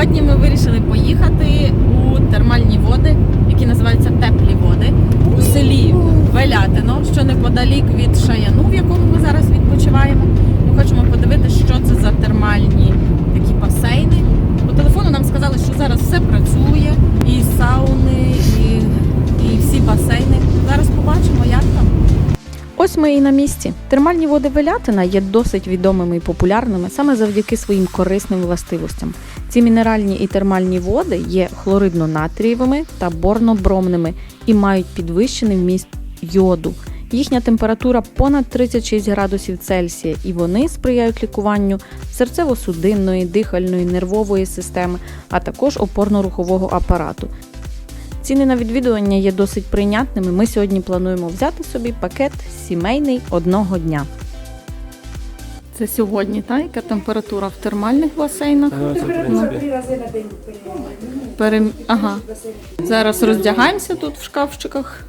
Сьогодні ми вирішили поїхати у термальні води, які називаються теплі води, у селі Велятино, що неподалік від Шаяну, в якому ми зараз відпочиваємо. Ми хочемо подивитися, що це за термальні такі басейни. По телефону нам сказали, що зараз все працює, і сауни, і, і всі басейни. Зараз побачимо, як там. Ось ми і на місці. Термальні води Велятина є досить відомими і популярними саме завдяки своїм корисним властивостям. Ці мінеральні і термальні води є хлоридно-натрієвими та борно-бромними і мають підвищений вміст йоду. Їхня температура понад 36 градусів Цельсія, і вони сприяють лікуванню серцево-судинної, дихальної, нервової системи, а також опорно-рухового апарату. Ціни на відвідування є досить прийнятними. Ми сьогодні плануємо взяти собі пакет сімейний одного дня. Це сьогодні, так? Яка температура в термальних басейнах? Перем... Ага. Зараз роздягаємося тут в шкафчиках,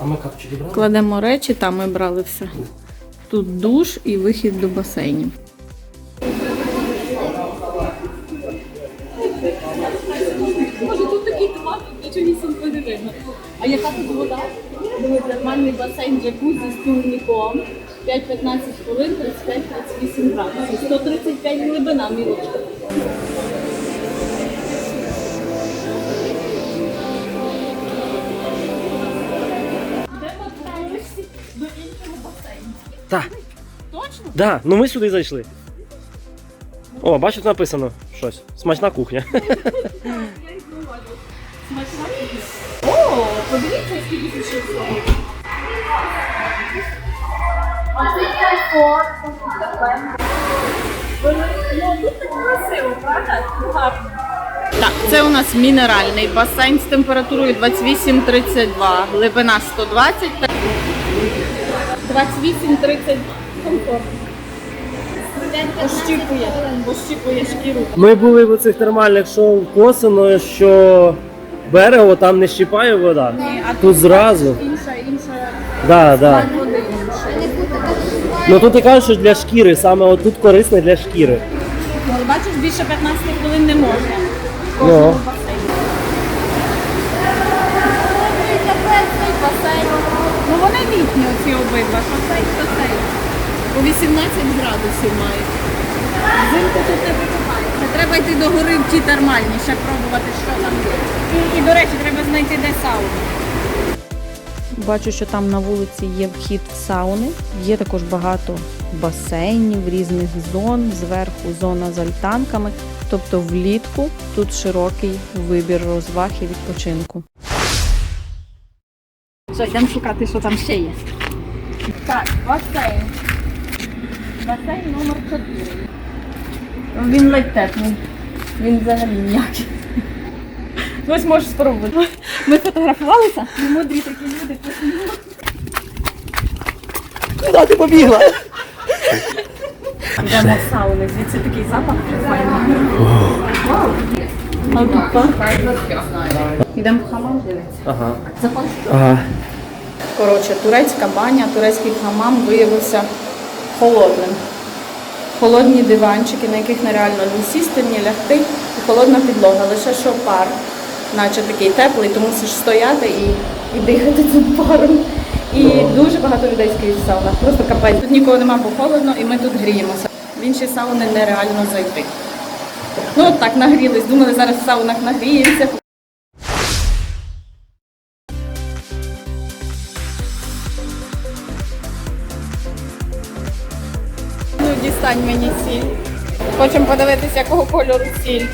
А ми капчики брали? кладемо речі, там ми брали все. Тут душ і вихід до басейнів. Може тут такий туман, нічого не видно. А яка тут вода? Думаю, нормальний басейн джакузі з турніком. 5-15 хвилин, 35-38 градусів. 135 глибина, мілочка. До іншого басейну? Так. Точно? Да, ну ми сюди зайшли. О, бачу, тут написано щось. Смачна кухня. О, подивіться, скільки тут ще всього. Так, це у нас мінеральний басейн з температурою 28-32, глибина 120, та 28-30 комфорт. Пощіпує, пощіпує шкіру. Ми були в цих термальних, в Косино, що берего, там не щипає вода. А Тут зразу. інша, інша Да, да. Ну тут і кажуть, що для шкіри, саме отут корисне для шкіри. Ну, бачиш, більше 15 хвилин не можна. В Ну. кожному басейні. Басейн. Ну вони літні оці обидва. Басейн, басейн. По 18 градусів мають. Взимку тут не викупається. Треба йти до гори в ті термальні, ще пробувати, що там. І, і до речі, треба знайти де сауну. Бачу, що там на вулиці є вхід в сауни, є також багато басейнів, різних зон, зверху зона з альтанками. Тобто влітку тут широкий вибір розваг і відпочинку. Що, йдемо шукати, що там ще є. Так, басейн. Басейн номер 4. Він ледь теплий. Він взагалі ніякий. Ось можеш спробувати. Ми фотографувалися, ми мудрі такі люди. Куди ти побігла? Йдемо в сауни, звідси такий запах файний. А тут так. Йдемо в хамам дивитися. Ага. Заходь. Ага. Коротше, турецька баня, турецький хамам виявився холодним. Холодні диванчики, на яких нереально ні сісти, ні лягти, і холодна підлога, лише що пар, наче такий теплий, то мусиш стояти і, і дихати цим паром. І дуже багато людей скрізь в саунах, просто капець. Тут нікого нема, бо холодно, і ми тут гріємося. В інші сауни нереально зайти. Ну от так нагрілись, думали, зараз в саунах нагріємося. Ну, дістань мені сіль. Хочемо подивитися, якого кольору сіль.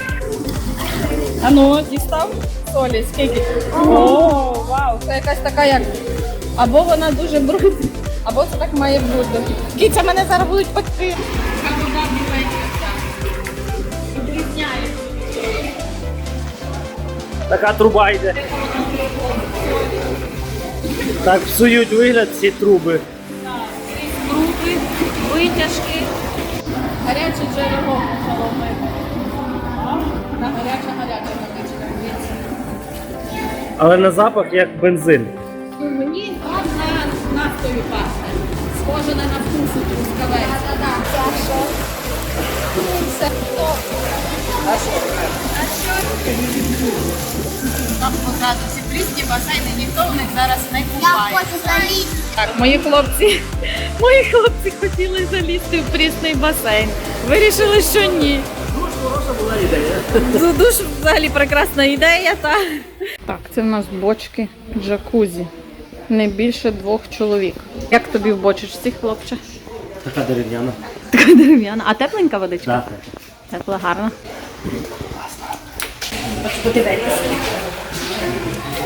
А ну, дістав солі, скільки? О, вау, це якась така як. Або вона дуже брудна, або це так має бути. Кіця мене зараз будуть пекти. Така труба йде. Так псують вигляд ці труби. Труби, витяжки. Гаряче джерело. На дивіться але на запах як бензин. Ну, Мені там на нафтою пахне. Схоже на нафтусу трускавець. А що? А що? Вам покажу. Ці басейни, ніхто в них зараз не Я купає. Так, мої хлопці, мої хлопці хотіли залізти в прісний басейн. Вирішили, що ні. Хороша була ідея. Ду- Душ взагалі прекрасна ідея, та так, це в нас бочки джакузі. Не більше двох чоловік. Як тобі в бочечці, хлопче? Така дерев'яна. Така дерев'яна. А тепленька водичка? Так. Тепла, гарна.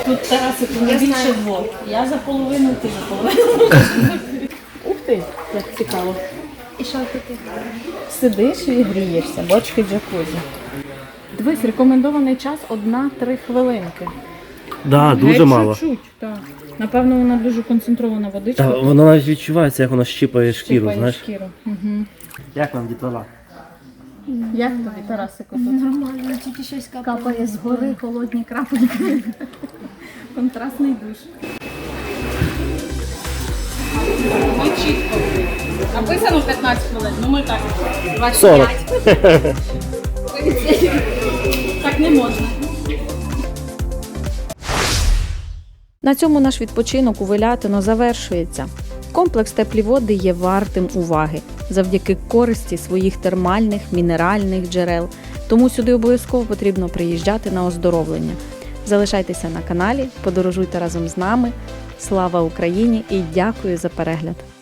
Тут терасику не більше двох. Я за половину, ти за половину. Ух ти, як цікаво. І що таке? Сидиш і грієшся, бочки джакузі. Дивись, рекомендований час 1-3 хвилинки. Да, дуже Геть мало. Чуть-чуть, так. Напевно, вона дуже концентрована водичка. Та, воно навіть відчувається, як воно щипає шкіру, Щипає знаєш. шкіру. Угу. Як вам дітвора? Як тобі, Тарасику, тут? Нормально, тільки щось капає з гори, холодні крапельки. Контрастний душ. Ми чітко. Написано 15 хвилин, ну ми так. 40. Так не можна. На цьому наш відпочинок у Велятино завершується. Комплекс теплі води є вартим уваги завдяки користі своїх термальних мінеральних джерел. Тому сюди обов'язково потрібно приїжджати на оздоровлення. Залишайтеся на каналі, подорожуйте разом з нами. Слава Україні і дякую за перегляд!